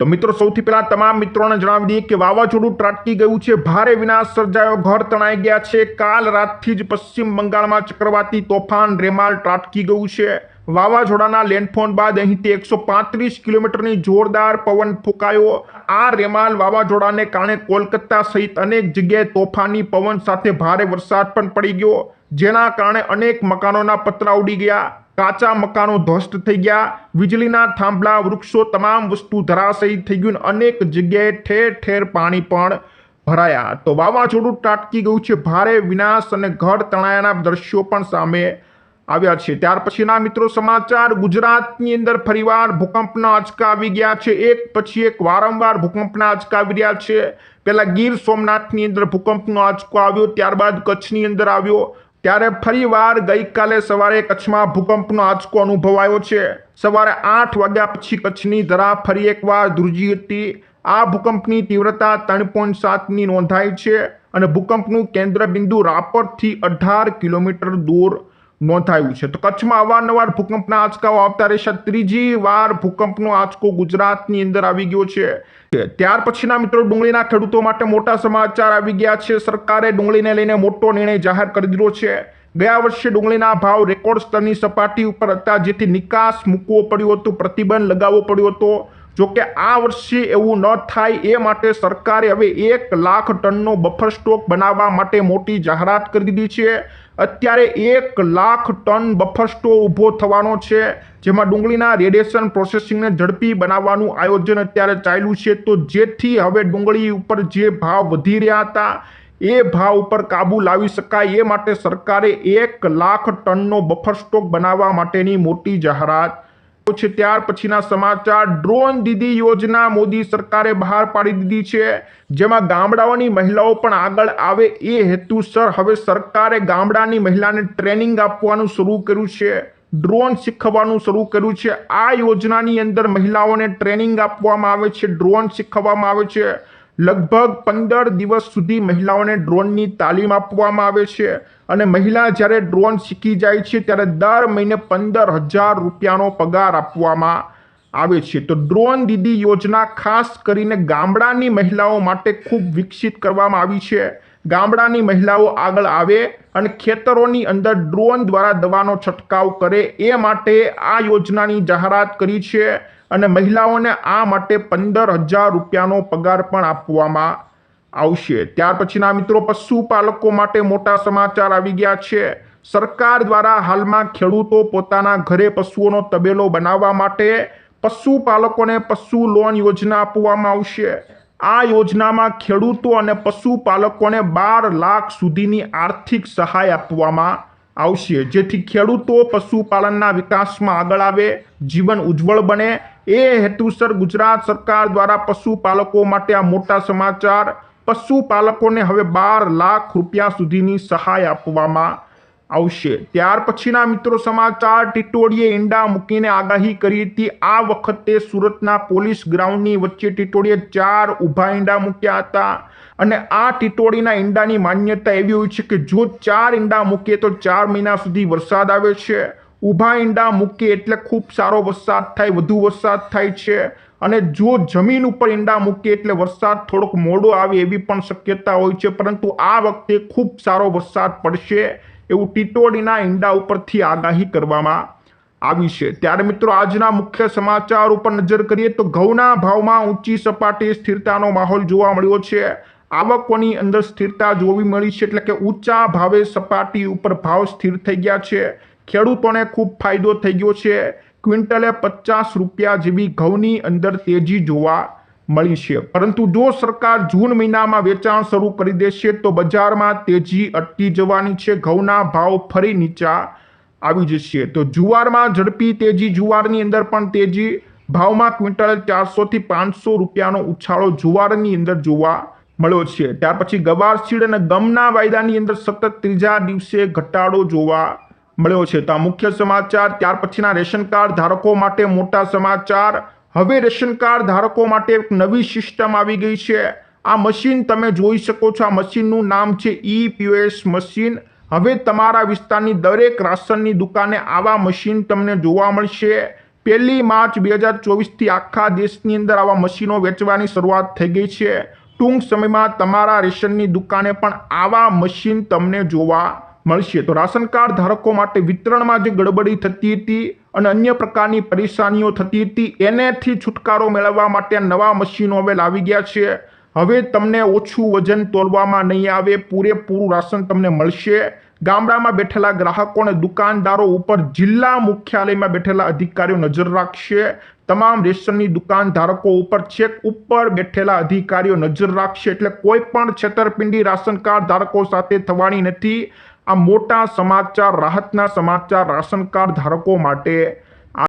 તો મિત્રો, સૌથી પહેલા તમામ મિત્રોને જણાવી દઈએ કે વાવાઝોડું ત્રાટકી ગયું છે. ભારે વિનાશ સર્જાયો. ઘર તણાઈ ગયા છે. કાલ રાતથી જ પશ્ચિમ બંગાળમાં ચક્રવાતી તોફાન રેમાલ ત્રાટકી ગયું છે. વાવાઝોડાના લેન્ડફોન બાદ અહીંથી એકસો પાંત્રીસ કિલોમીટરની જોરદાર પવન ફૂંકાયો. આ રેમાલ વાવાઝોડાને કારણે કોલકાતા સહિત અનેક જગ્યાએ તોફાની પવન સાથે ભારે વરસાદ પણ પડી ગયો, જેના કારણે અનેક મકાનોના પતરા ઉડી ગયા. કાચા મકાનો ધ્વસ્ત થઈ ગયા. વીજળીના થાંભલા, વૃક્ષો તમામ વસ્તુ ધરાશયી થઈ ગયું અને અનેક જગ્યાએ ઠેર ઠેર પાણી પણ ભરાયા. તો વાવાઝોડું ટાટકી ગયું છે. ભારે વિનાશ અને ઘર તણાયાના દ્રશ્યો પણ સામે આવ્યા છે. ત્યાર પછીના મિત્રો સમાચાર. ગુજરાતની અંદર ફરીવાર ભૂકંપના આંચકા આવી ગયા છે. એક પછી એક વારંવાર ભૂકંપના આંચકા આવી રહ્યા છે. પહેલાં ગીર સોમનાથની અંદર ભૂકંપનો આંચકો આવ્યો, ત્યારબાદ કચ્છની અંદર આવ્યો. ત્યારે ફરીવાર ગઈકાલે સવારે કચ્છમાં ભૂકંપનો આંચકો અનુભવાયો છે. સવારે આઠ વાગ્યા પછી કચ્છની ધરા ફરી એકવાર ધ્રુજી હતી. આ ભૂકંપની તીવ્રતા ત્રણ પોઈન્ટ સાતની નોંધાઈ છે અને ભૂકંપનું કેન્દ્ર બિંદુ રાપરથી અઢાર કિલોમીટર દૂર નોંધાયું છે. તો કચ્છમાં અવારનવાર ભૂકંપના આંચકાઓ આવતા રહેશે. ત્રીજી વાર ભૂકંપનો આંચકો ગુજરાતની અંદર આવી ગયો છે. ત્યાર પછીના મિત્રો ડુંગળીના ખેડૂતો માટે મોટા સમાચાર આવી ગયા છે. સરકારે ડુંગળીને લઈને મોટો નિર્ણય જાહેર કરી દીધો છે. ગયા વર્ષે ડુંગળીના ભાવ રેકોર્ડ સ્તરની સપાટી ઉપર હતા, જેથી નિકાસ મૂકવો પડ્યો હતો, પ્રતિબંધ લગાવવો પડ્યો હતો. જોકે આ વર્ષે એવું ન થાય એ માટે સરકારે હવે એક લાખ ટનનો બફર સ્ટોક બનાવવા માટે મોટી જાહેરાત કરી દીધી છે. અત્યારે એક લાખ ટન બફર સ્ટોર ઊભો થવાનો છે, જેમાં ડુંગળીના રેડિયેશન પ્રોસેસિંગને ઝડપી બનાવવાનું આયોજન અત્યારે ચાલ્યું છે. તો જેથી હવે ડુંગળી ઉપર જે ભાવ વધી રહ્યા હતા, એ ભાવ ઉપર કાબુ લાવી શકાય. એ માટે સરકારે એક લાખ ટનનો બફર સ્ટોક બનાવવા માટેની મોટી જાહેરાત છે. ત્યાર પછીના સમાચાર, ડ્રોન દીદી યોજના મોદી સરકારે બહાર પાડી દીધી છે. જેમાં ગામડાઓની મહિલાઓ પણ આગળ આવે એ હેતુસર હવે સરકારે ગામડાની મહિલાને ટ્રેનિંગ આપવાનું શરૂ કર્યું છે. ડ્રોન શીખવવાનું શરૂ કર્યું છે. આ યોજનાની અંદર મહિલાઓને ટ્રેનિંગ આપવામાં આવે છે. ડ્રોન શીખવવામાં આવે છે. લગભગ પંદર દિવસ સુધી મહિલાઓને ડ્રોનની તાલીમ આપવામાં આવે છે અને મહિલા જ્યારે ડ્રોન શીખી જાય છે ત્યારે દર મહિને પંદર હજાર રૂપિયાનો પગાર આપવામાં આવે છે. તો ડ્રોન દીદી યોજના ખાસ કરીને ગામડાની મહિલાઓ માટે ખૂબ વિકસિત કરવામાં આવી છે. ગામડાની મહિલાઓ આગળ આવે અને ખેતરોની અંદર ડ્રોન દ્વારા દવાનો છંટકાવ કરે એ માટે આ યોજનાની જાહેરાત કરી છે અને મહિલાઓને આ માટે પંદર હજાર રૂપિયાનો પગાર પણ આપવામાં આવશે. ત્યાર પછીના મિત્રો પશુપાલકો માટે મોટા સમાચાર આવી ગયા છે. સરકાર દ્વારા હાલમાં ખેડૂતો પોતાના ઘરે પશુઓનો તબેલો બનાવવા માટે પશુપાલકોને પશુ લોન યોજના આપવામાં આવશે. આ યોજનામાં ખેડૂતો અને પશુપાલકોને બાર લાખ સુધીની આર્થિક સહાય આપવામાં આવશે. જેથી ખેડૂતો પશુપાલનના વિકાસમાં આગળ આવે, જીવન ઉજ્જવળ બને. એ હેતુસર ગુજરાત સરકાર દ્વારા પશુપાલકો માટે આ મોટા સમાચાર. પશુપાલકોને હવે બાર લાખ રૂપિયા સુધીની સહાય આપવામાં આવશે. ત્યાર પછીના મિત્રો સમાચાર ટીટોડીએ ઈંડા મૂકીને આગાહી કરી હતી. આ વખતે સુરતના પોલીસ ગ્રાઉન્ડની વચ્ચે ટીટોડીએ ચાર ઊભા ઈંડા મૂક્યા હતા. અને આ ટીટોડીના ઈંડાની માન્યતા એવી હોય છે કે જો ચાર ઈંડા મૂકીએ તો ચાર મહિના સુધી વરસાદ આવે છે. ઊભા ઈંડા મૂકીએ એટલે ખૂબ સારો વરસાદ થાય, વધુ વરસાદ થાય છે. અને જો જમીન ઉપર ઈંડા મૂકીએ એટલે વરસાદ થોડોક મોડો આવે એવી પણ શક્યતા હોય છે. પરંતુ આ વખતે ખૂબ સારો વરસાદ પડશે. એવું ટીટોડીના ઈંડા ઉપરથી આગાહી કરવામાં આવી છે. ત્યારે મિત્રો આજના મુખ્ય સમાચાર ઉપર નજર કરીએ તો ઘઉંના ભાવમાં ઊંચી સપાટી સ્થિરતાનો માહોલ જોવા મળ્યો છે. આવકોની અંદર સ્થિરતા જોવી મળી છે એટલે કે ઊંચા ભાવે સપાટી ઉપર ભાવ સ્થિર થઈ ગયા છે. ખેડૂતોને ખૂબ ફાયદો થઈ ગયો છે. ક્વિન્ટલે પચાસ રૂપિયા જેવી ઘઉંની અંદર તેજી જોવા મળી છે. પરંતુ જો સરકાર જૂન મહિનામાં વેચાણ શરૂ કરી દેશે, તો બજારમાં તેજી અટકી જવાની છે. ઘઉંના ભાવ ફરી નીચા આવી જશે. તો જુવારમાં ઝડપી તેજી, જુવારની અંદર પણ તેજી. ભાવમાં ક્વિન્ટલ ચારસોથી પાંચસો રૂપિયાનો ઉછાળો જુવારની અંદર જોવા મળ્યો છે. ત્યાર પછી ગવાર સીડ અને ગમના વાયદાની અંદર સતત ત્રીજા દિવસે ઘટાડો જોવા મળ્યો છે. તો આ મુખ્ય સમાચાર. ત્યાર પછીના રેશન કાર્ડ ધારકો માટે મોટા સમાચાર. હવે રેશન કાર્ડ ધારકો માટે એક નવી સિસ્ટમ આવી ગઈ છે. આ મશીન તમે જોઈ શકો છો. આ મશીનનું નામ છે ઈ પીઓએસ મશીન. હવે તમારા વિસ્તારની દરેક રાશનની દુકાને આવા મશીન તમને જોવા મળશે. પહેલી માર્ચ બે હજાર ચોવીસથી આખા દેશની અંદર આવા મશીનો વેચવાની શરૂઆત થઈ ગઈ છે. ટૂંક સમયમાં તમારા રેશનની દુકાને પણ આવા મશીન તમને જોવા મળશે. તો રાશન કાર્ડ ધારકો માટે વિતરણમાં જે ગડબડી થતી હતી અને અન્ય પ્રકારની પરેશાનીઓ થતી હતી, એનેથી છુટકારો મેળવવા માટે નવા મશીનો હવે લાવી ગયા છે. હવે તમને ઓછું વજન તોલવામાં નહીં આવે, પૂરેપૂરું રાશન તમને મળશે. ગામડામાં બેઠેલા ગ્રાહકો અને દુકાનદારો ઉપર જિલ્લા મુખ્યાલયમાં બેઠેલા અધિકારીઓ નજર રાખશે. તમામ રેશનની દુકાન ધારકો ઉપર છેક ઉપર બેઠેલા અધિકારીઓ નજર રાખશે. એટલે કોઈ પણ છેતરપિંડી રાશન કાર્ડ ધારકો સાથે થવાની નથી. આ મોટા સમાચાર રાહતના સમાચાર રાશન કાર્ડ ધારકો માટે